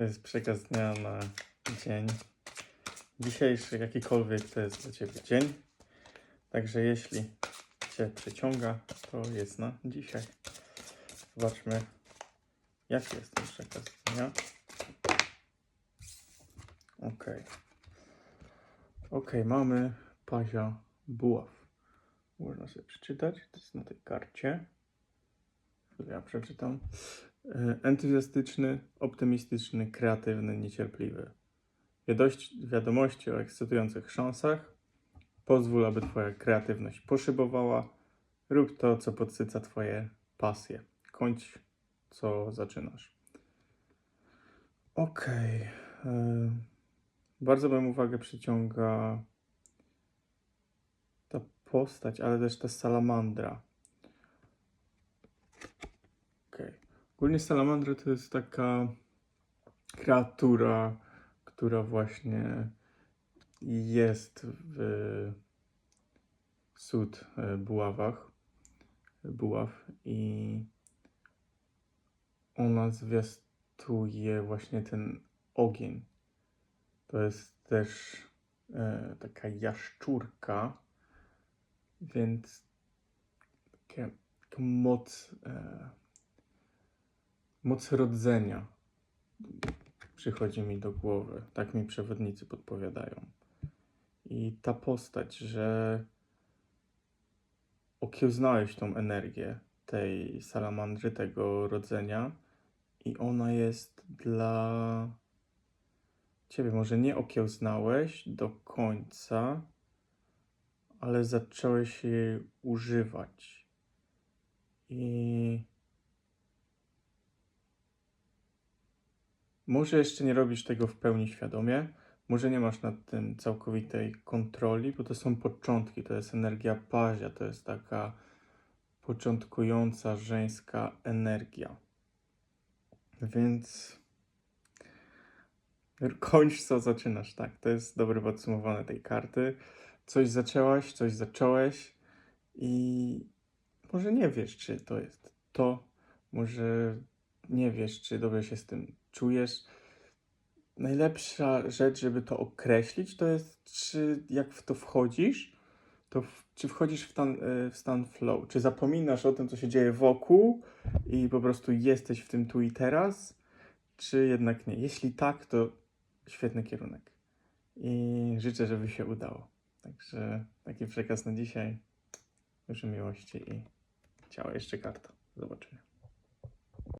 To jest przekaz dnia na dzień. Dzisiejszy, jakikolwiek to jest dla Ciebie dzień. Także jeśli Cię przyciąga, to jest na dzisiaj. Zobaczmy, jaki jest ten przekaz dnia. Ok. Ok, mamy pazia buław. Można sobie przeczytać, to jest na tej karcie. Ja przeczytam. E, Entuzjastyczny, optymistyczny, kreatywny, niecierpliwy. Wiadości, wiadomości o ekscytujących szansach. Pozwól, aby Twoja kreatywność poszybowała. Rób to, co podsyca Twoje pasje. Kończ, co zaczynasz. Okej. e, Bardzo moją uwagę przyciąga ta postać, ale też ta salamandra. Okej. Ogólnie salamandra to jest taka kreatura, która właśnie jest w sód e, buławach, buław i ona zwiastuje właśnie ten ogień. To jest też e, taka jaszczurka, więc taka moc, e, moc rodzenia przychodzi mi do głowy. Tak mi przewodnicy podpowiadają. I ta postać, że okiełznałeś tą energię tej salamandry, tego rodzenia i ona jest dla ciebie. Może nie okiełznałeś do końca, ale zacząłeś jej używać. I może jeszcze nie robisz tego w pełni świadomie, może nie masz nad tym całkowitej kontroli, bo to są początki, to jest energia pazia, to jest taka początkująca żeńska energia. Więc kończ co zaczynasz, tak? To jest dobre podsumowanie tej karty. Coś zaczęłaś, coś zacząłeś i może nie wiesz, czy to jest to, może nie wiesz, czy dobrze się z tym czujesz. Najlepsza rzecz, żeby to określić, to jest, czy jak w to wchodzisz, to w, czy wchodzisz w, tan, e, w stan flow, czy zapominasz o tym, co się dzieje wokół i po prostu jesteś w tym tu i teraz, czy jednak nie. Jeśli tak, to świetny kierunek. I życzę, żeby się udało. Także taki przekaz na dzisiaj. Życzę miłości i ciała jeszcze karta. Do zobaczenia.